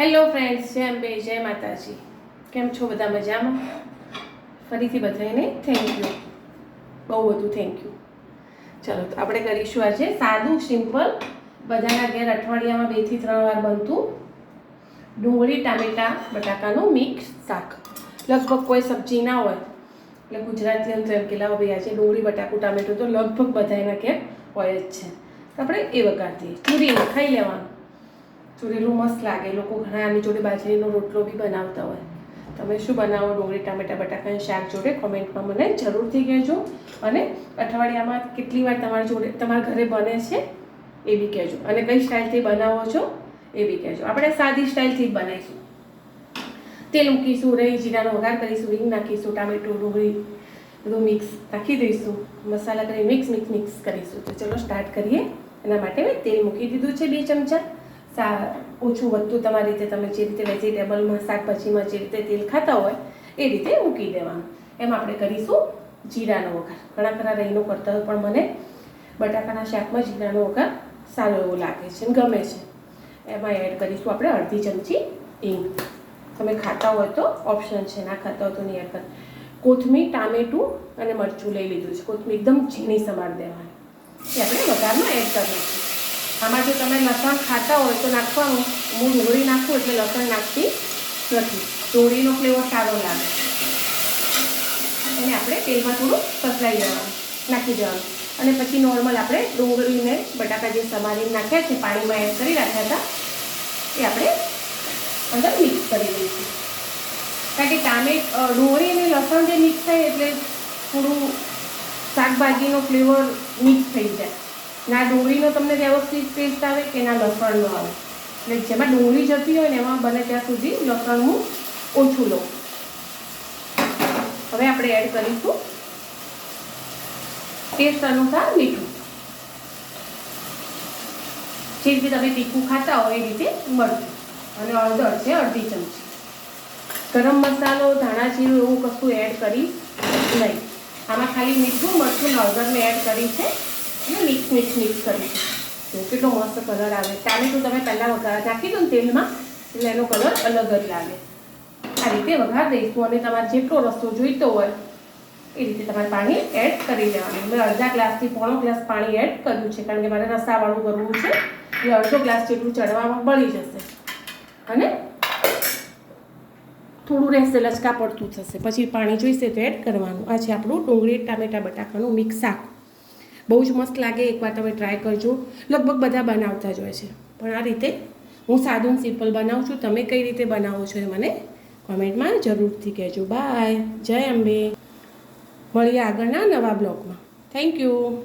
Hello friends જય અંબે, જય માતાજી. કેમ છો બધા મજામાં? ફરીથી બધાને થેન્ક યુ બહુ બધું થેન્ક યુ ચલો, તો આપણે કરીશું આજે સાદું સિમ્પલ બધાના ઘેર અઠવાડિયામાં બેથી ત્રણ વાર બનતું ડુંગળી, ટામેટાં, બટાકાનું મિક્સ શાક. લગભગ કોઈ સબ્જી ના હોય, એટલે ગુજરાતી અંતર એમ કે લાવો ભાઈ, આજે ડુંગળી, બટાકું, ટામેટું તો લગભગ બધાના ઘેર હોય જ છે. આપણે એ વગાડીએ ચૂરીને ખાઈ લેવાનું. ચૂરેલું મસ્ત લાગે. લોકો ઘણા આની જોડે બાજરીનો રોટલો બી બનાવતા હોય. તમે શું બનાવો? ડુંગળી, ટામેટા, બટાકાની શાક જોડે કોમેન્ટમાં મને જરૂરથી કહેજો. અને અઠવાડિયામાં કેટલી વાર તમારી જોડે, તમારા ઘરે બને છે એ બી કહેજો. અને કઈ સ્ટાઇલથી બનાવો છો એ બી કહેજો. આપણે સાદી સ્ટાઇલથી જ બનાવીશું. તેલ મૂકીશું, રહી જીરાનો વઘાર કરીશું રીંગ નાખીશું, ટામેટું, ડુંગળી, બધું મિક્સ નાખી દઈશું. મસાલા કરી મિક્સ મિક્સ મિક્સ કરીશું. તો ચલો સ્ટાર્ટ કરીએ. એના માટે મેં તેલ મૂકી દીધું છે બે ચમચા. સા ઓછું વધતું તમારી રીતે તમે જે રીતે વેજીટેબલમાં, શાકભાજીમાં જે રીતે તેલ ખાતા હોય, એ રીતે મૂકી દેવાનું. એમ આપણે કરીશું જીરાનો વઘાર. ઘણા ખરા રહીનો કરતા હોય, પણ મને બટાકાના શાકમાં જીરાનો વઘાર સારો એવો લાગે છે અને ગમે છે. એમાં એડ કરીશું આપણે અડધી ચમચી હિંગ. તમે ખાતા હોય તો ઓપ્શન છે, ના ખાતા હોય તો નહીં એડ કર. કોથમીર, ટામેટું અને મરચું લઈ લીધું છે. કોથમીર એકદમ ઝીણી સમાર દેવાની. એ આપણે વઘારમાં એડ કરી નાખીશું. આમાં જો તમે લસણ ખાતા હોય તો નાખવાનું, હું ડુંગળી નાખું એટલે લસણ નાખતી નથી. ડુંગળીનો ફ્લેવર સારો લાગે. એને આપણે તેલમાં થોડું સસરાઈ દેવાનું નાખી દેવાનું. અને પછી નોર્મલ આપણે ડુંગળીને બટાકા જે સમારીને નાખ્યા છે, પાણીમાં એડ કરી રાખ્યા હતા, એ આપણે અંદર મિક્સ કરી દઈશું. કારણ કે ટામેટ ડુંગળી અને લસણ જે મિક્સ થાય એટલે થોડું શાકભાજીનો ફ્લેવર મિક્સ થઈ જાય. ના ડુંગળીનો તમને વ્યવસ્થિત ટેસ્ટ આવે કે ના લસણનો આવે. એટલે જેમાં ડુંગળી જતી હોય ને એમાં બને ત્યાં સુધી લસણ હું ઓછું લઉં. હવે આપણે એડ કરીશું. ટેસ્ટ અનુસાર મીઠું. જે રીતે તમે તીખું ખાતા હોય એ રીતે મરચું અને હળદર છે અડધી ચમચી. ગરમ મસાલો ધાણા જીરું એવું કશું એડ કરી નહીં. આમાં ખાલી મીઠું, મરચું હળદર મેં એડ કરી છે. અને મિક્સ મિક્સ મિક્સ કરીશું કેટલો મસ્ત કલર આવે. ટામેટું તમે પહેલાં વઘાર નાખી દો ને તેલમાં, એટલે એનો કલર અલગ જ લાગે. આ રીતે વઘાર દઈશું અને તમારે જેટલો રસ્તો જોઈતો હોય, એ રીતે તમારે પાણી એડ કરી દેવાનું મેં અડધા ગ્લાસથી પોણો ગ્લાસ પાણી એડ કર્યું છે, કારણ કે મારે રસાવાળું કરવું છે. એટલે અડધો ગ્લાસ જેટલું ચડવામાં બળી જશે. અને થોડું રહેશે, લચકા પડતું થશે પછી પાણી જોઈશે તો એડ કરવાનું. આ છે આપણું ડુંગળી, ટામેટા, બટાકાનું મિક્સ શાક. બહુ જ મસ્ત લાગે, એકવાર તમે ટ્રાય કરજો. લગભગ બધા બનાવતા જ હોય છે. પણ આ રીતે હું સાદું સિમ્પલ બનાવું છું. તમે કઈ રીતે બનાવો છો એ મને કોમેન્ટમાં જરૂરથી કહેજો. બાય જય અંબે. મળીએ આગળના નવા બ્લોગમાં. Thank you